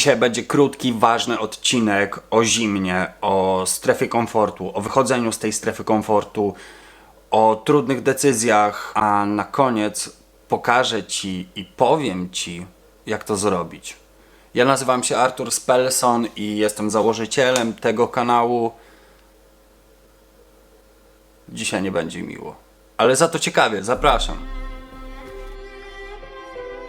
Dzisiaj będzie krótki, ważny odcinek o zimnie, o strefie komfortu, o wychodzeniu z tej strefy komfortu, o trudnych decyzjach, a na koniec pokażę Ci i powiem Ci, jak to zrobić. Ja nazywam się Artur Spelson i jestem założycielem tego kanału. Dzisiaj nie będzie miło, ale za to ciekawie, zapraszam.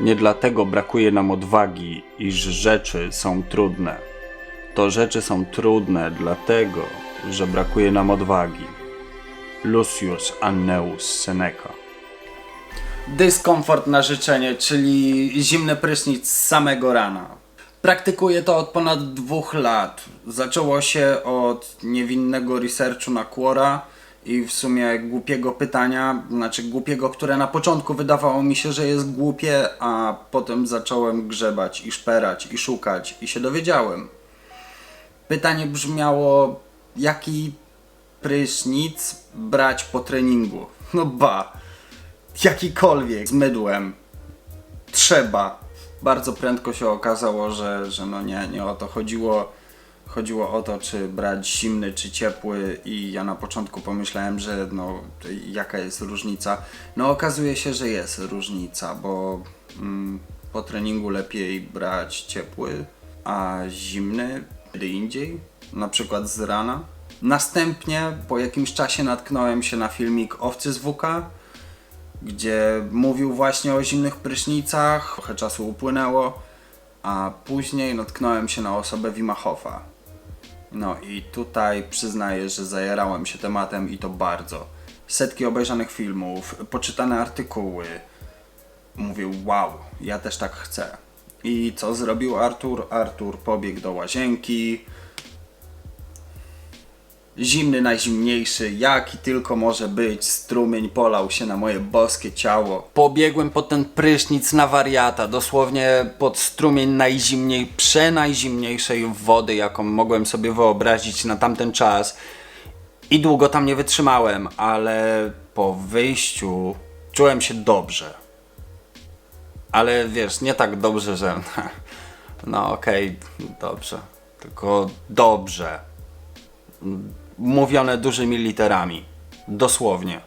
Nie dlatego brakuje nam odwagi, iż rzeczy są trudne. To rzeczy są trudne dlatego, że brakuje nam odwagi. Lucius Anneus Seneca. Dyskomfort na życzenie, czyli zimny prysznic z samego rana. Praktykuję to od ponad dwóch lat. Zaczęło się od niewinnego researchu na Quora i w sumie głupiego pytania, znaczy głupiego, które na początku wydawało mi się, że jest głupie, a potem zacząłem grzebać i szperać i szukać i się dowiedziałem. Pytanie brzmiało, jaki prysznic brać po treningu? No ba, jakikolwiek, z mydłem. Trzeba. Bardzo prędko się okazało, że, że no nie, nie o to chodziło. Chodziło o to, czy brać zimny, czy ciepły i ja na początku pomyślałem, że no jaka jest różnica. No okazuje się, że jest różnica, bo mm, po treningu lepiej brać ciepły, a zimny kiedy indziej, na przykład z rana. Następnie po jakimś czasie natknąłem się na filmik Owcy z WK, gdzie mówił właśnie o zimnych prysznicach, trochę czasu upłynęło, a później natknąłem się na osobę Wima Hofa. No i tutaj przyznaję, że zajarałem się tematem i to bardzo. Setki obejrzanych filmów, poczytane artykuły. Mówił, wow, ja też tak chcę. I co zrobił Artur? Artur pobiegł do łazienki. Zimny, najzimniejszy, jaki tylko może być, strumień polał się na moje boskie ciało. Pobiegłem pod ten prysznic na wariata, dosłownie pod strumień najzimniej, przenajzimniejszej wody, jaką mogłem sobie wyobrazić na tamten czas. I długo tam nie wytrzymałem, ale po wyjściu czułem się dobrze. Ale wiesz, nie tak dobrze, że. No okej, dobrze. Tylko dobrze mówione dużymi literami. Dosłownie.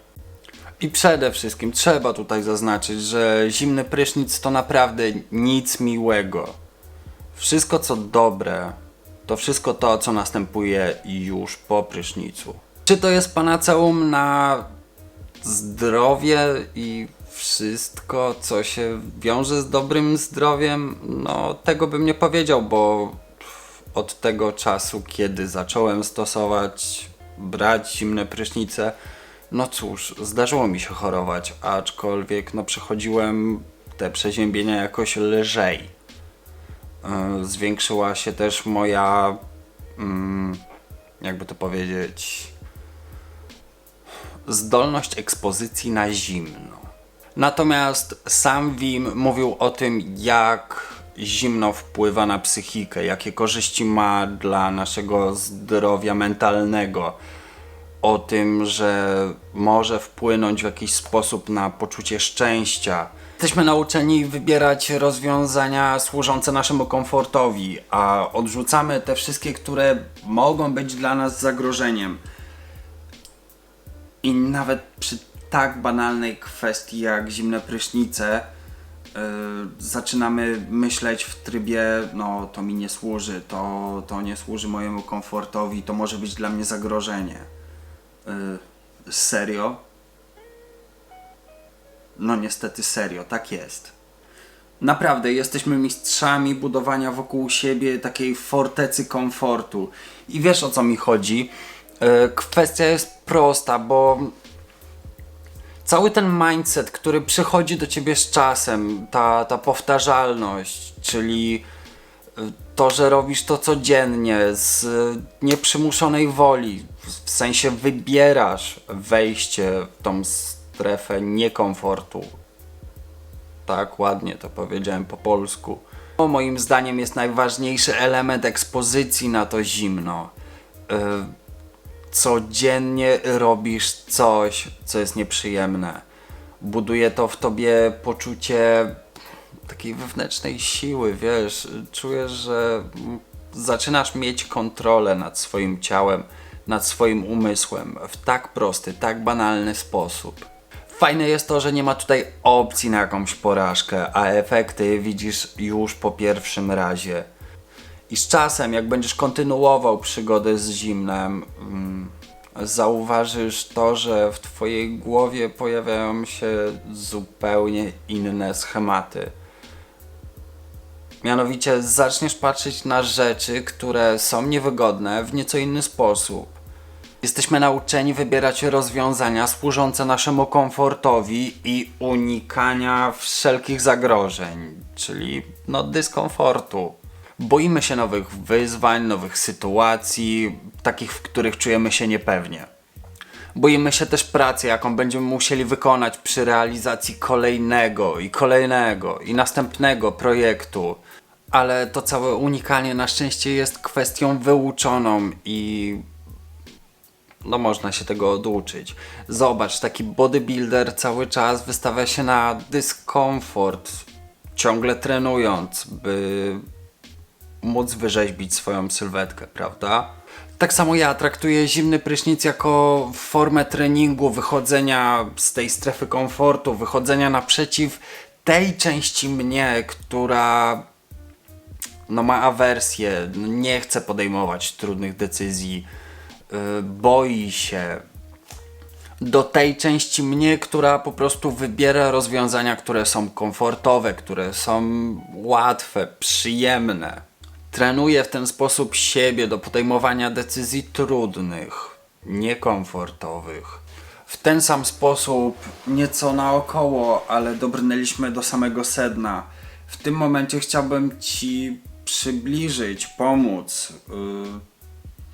I przede wszystkim trzeba tutaj zaznaczyć, że zimny prysznic to naprawdę nic miłego. Wszystko co dobre, to wszystko to, co następuje już po prysznicu. Czy to jest panaceum na zdrowie i wszystko, co się wiąże z dobrym zdrowiem? No, tego bym nie powiedział, bo od tego czasu, kiedy zacząłem stosować, brać zimne prysznice, no cóż, zdarzyło mi się chorować, aczkolwiek no przechodziłem te przeziębienia jakoś lżej. Yy, Zwiększyła się też moja, mm, jakby to powiedzieć, zdolność ekspozycji na zimno. Natomiast sam Wim mówił o tym, jak zimno wpływa na psychikę, jakie korzyści ma dla naszego zdrowia mentalnego, o tym, że może wpłynąć w jakiś sposób na poczucie szczęścia. Jesteśmy nauczeni wybierać rozwiązania służące naszemu komfortowi, a odrzucamy te wszystkie, które mogą być dla nas zagrożeniem. I nawet przy tak banalnej kwestii jak zimne prysznice, zaczynamy myśleć w trybie, no to mi nie służy, to, to nie służy mojemu komfortowi, to może być dla mnie zagrożenie. Yy, serio? No niestety serio, tak jest. Naprawdę, jesteśmy mistrzami budowania wokół siebie takiej fortecy komfortu. I wiesz o co mi chodzi? Yy, kwestia jest prosta, bo cały ten mindset, który przychodzi do ciebie z czasem, ta, ta powtarzalność, czyli y, to, że robisz to codziennie z y, nieprzymuszonej woli, w sensie wybierasz wejście w tą strefę niekomfortu. Tak, ładnie to powiedziałem po polsku. To moim zdaniem jest najważniejszy element ekspozycji na to zimno. Y, codziennie robisz coś, co jest nieprzyjemne. Buduje to w tobie poczucie takiej wewnętrznej siły, wiesz, czujesz, że zaczynasz mieć kontrolę nad swoim ciałem, nad swoim umysłem w tak prosty, tak banalny sposób. Fajne jest to, że nie ma tutaj opcji na jakąś porażkę, a efekty widzisz już po pierwszym razie. I z czasem, jak będziesz kontynuował przygodę z zimnem, mm, zauważysz to, że w twojej głowie pojawiają się zupełnie inne schematy. Mianowicie zaczniesz patrzeć na rzeczy, które są niewygodne w nieco inny sposób. Jesteśmy nauczeni wybierać rozwiązania służące naszemu komfortowi i unikania wszelkich zagrożeń, czyli no dyskomfortu. Boimy się nowych wyzwań, nowych sytuacji, takich, w których czujemy się niepewnie. Boimy się też pracy, jaką będziemy musieli wykonać przy realizacji kolejnego i kolejnego i następnego projektu. Ale to całe unikanie na szczęście jest kwestią wyuczoną i no można się tego oduczyć. Zobacz, taki bodybuilder cały czas wystawia się na dyskomfort, ciągle trenując, by móc wyrzeźbić swoją sylwetkę, prawda? Tak samo ja traktuję zimny prysznic jako formę treningu, wychodzenia z tej strefy komfortu, wychodzenia naprzeciw tej części mnie, która no ma awersję, nie chce podejmować trudnych decyzji, yy, boi się. Do tej części mnie, która po prostu wybiera rozwiązania, które są komfortowe, które są łatwe, przyjemne. Trenuję w ten sposób siebie do podejmowania decyzji trudnych, niekomfortowych. W ten sam sposób Nieco naokoło, ale dobrnęliśmy do samego sedna. W tym momencie chciałbym Ci przybliżyć, pomóc yy,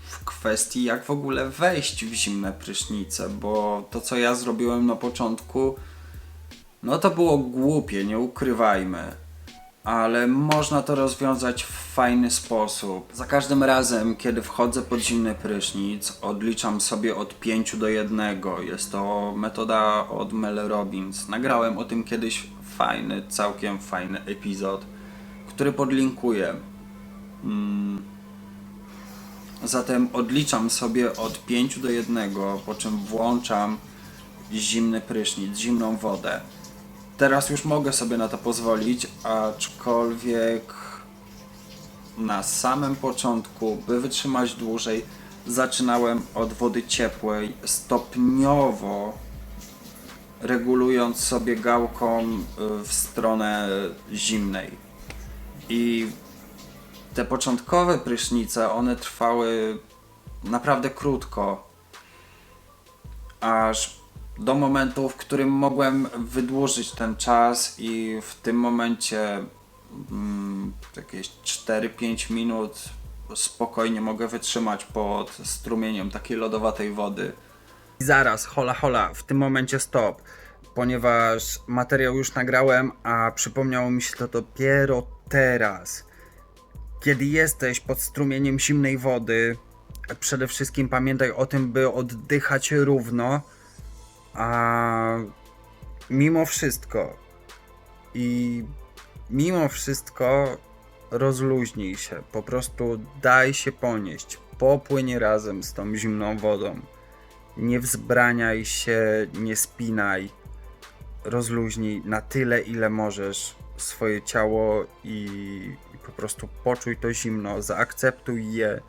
w kwestii, jak w ogóle wejść w zimne prysznice, bo to, co ja zrobiłem na początku, no to było głupie, nie ukrywajmy. Ale można to rozwiązać w fajny sposób. Za każdym razem, kiedy wchodzę pod zimny prysznic, odliczam sobie od 5 do 1. Jest to metoda od Mel Robbins. Nagrałem o tym kiedyś fajny, całkiem fajny epizod, który podlinkuję. Mm. Zatem odliczam sobie od 5 do 1, po czym włączam zimny prysznic, zimną wodę. Teraz już mogę sobie na to pozwolić, aczkolwiek na samym początku, by wytrzymać dłużej, zaczynałem od wody ciepłej, stopniowo regulując sobie gałką y, w stronę zimnej. I te początkowe prysznice, one trwały naprawdę krótko aż do momentu, w którym mogłem wydłużyć ten czas i w tym momencie mm, jakieś 4-5 minut spokojnie mogę wytrzymać pod strumieniem takiej lodowatej wody. Zaraz, hola hola, w tym momencie stop, ponieważ materiał już nagrałem, a przypomniało mi się to dopiero teraz. Kiedy jesteś pod strumieniem zimnej wody, przede wszystkim pamiętaj o tym, by oddychać równo, a mimo wszystko i mimo wszystko rozluźnij się, po prostu daj się ponieść, popłyń razem z tą zimną wodą. Nie wzbraniaj się, nie spinaj, rozluźnij na tyle, ile możesz swoje ciało i, po prostu poczuj to zimno, zaakceptuj je.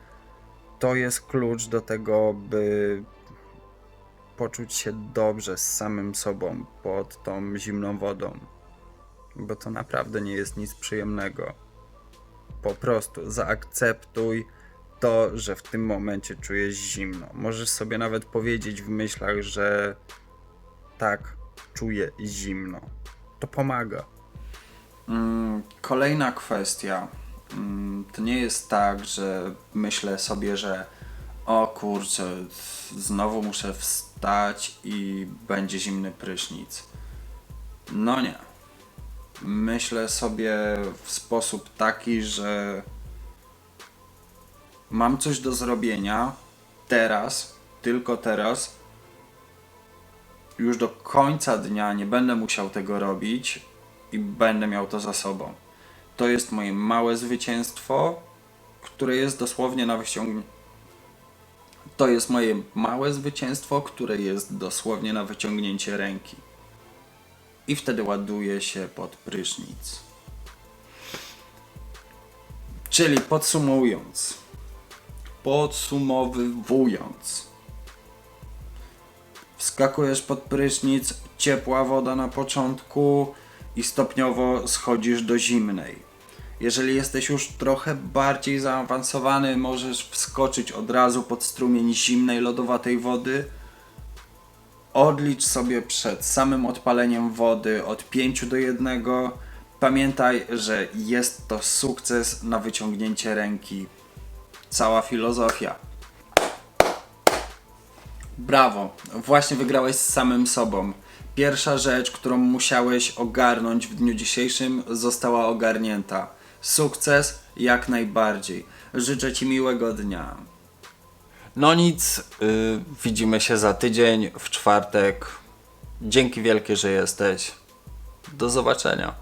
To jest klucz do tego, by poczuć się dobrze z samym sobą pod tą zimną wodą. Bo to naprawdę nie jest nic przyjemnego. Po prostu zaakceptuj to, że w tym momencie czujesz zimno. Możesz sobie nawet powiedzieć w myślach, że tak, czuję zimno. To pomaga. Mm, Kolejna kwestia. Mm, To nie jest tak, że myślę sobie, że o kurczę, znowu muszę wstać i będzie zimny prysznic. No nie. Myślę sobie w sposób taki, że mam coś do zrobienia teraz, tylko teraz. Już do końca dnia nie będę musiał tego robić, i będę miał to za sobą. To jest moje małe zwycięstwo, które jest dosłownie na wyciągnięcie. To jest moje małe zwycięstwo, które jest dosłownie na wyciągnięcie ręki. I wtedy ładuję się pod prysznic. Czyli podsumowując, podsumowując, wskakujesz pod prysznic, ciepła woda na początku i stopniowo schodzisz do zimnej. Jeżeli jesteś już trochę bardziej zaawansowany, możesz wskoczyć od razu pod strumień zimnej, lodowatej wody. Odlicz sobie przed samym odpaleniem wody od 5 do 1. Pamiętaj, że jest to sukces na wyciągnięcie ręki. Cała filozofia. Brawo, właśnie wygrałeś z samym sobą. Pierwsza rzecz, którą musiałeś ogarnąć w dniu dzisiejszym, została ogarnięta. Sukces jak najbardziej. Życzę Ci miłego dnia. No nic, y, widzimy się za tydzień, w czwartek. Dzięki wielkie, że jesteś. Do zobaczenia.